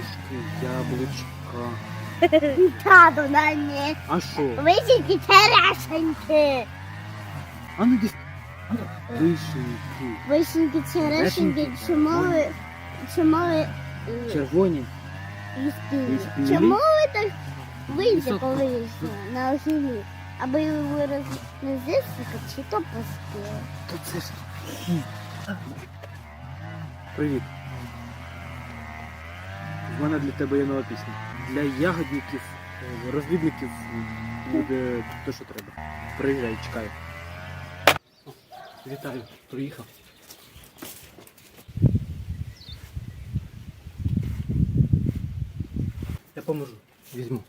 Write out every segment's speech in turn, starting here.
грушки, яблучка. Таду на ні. А що? Висіки черешеньки. А ну десь. Вишеньки. Висінки черешеньки, Черешеньки, ви е, Червоні. Їсти. Чому ви так вийти Високо. на осілі? Аби ви з чи то поспіли? То це ж. Привіт. Мене для тебе є нова пісня. Для ягодників, е, розвідників буде те, що треба. Приїжджай, чекаю. Вітаю, приїхав. Я поможу. Візьму.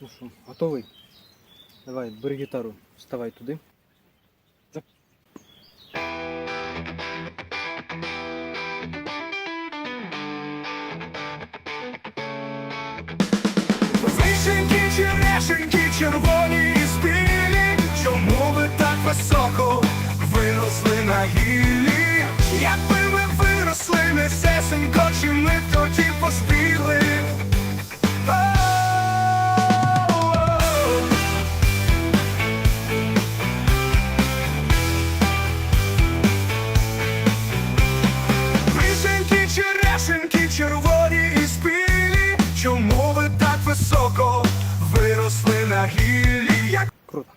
Ну що, готовий? Давай, бери гітару, вставай туди. Вишеньки, черешеньки, червоні і спілі, чому ви так високо виросли на гіллі? високо, виросли на гіллі як... Круто.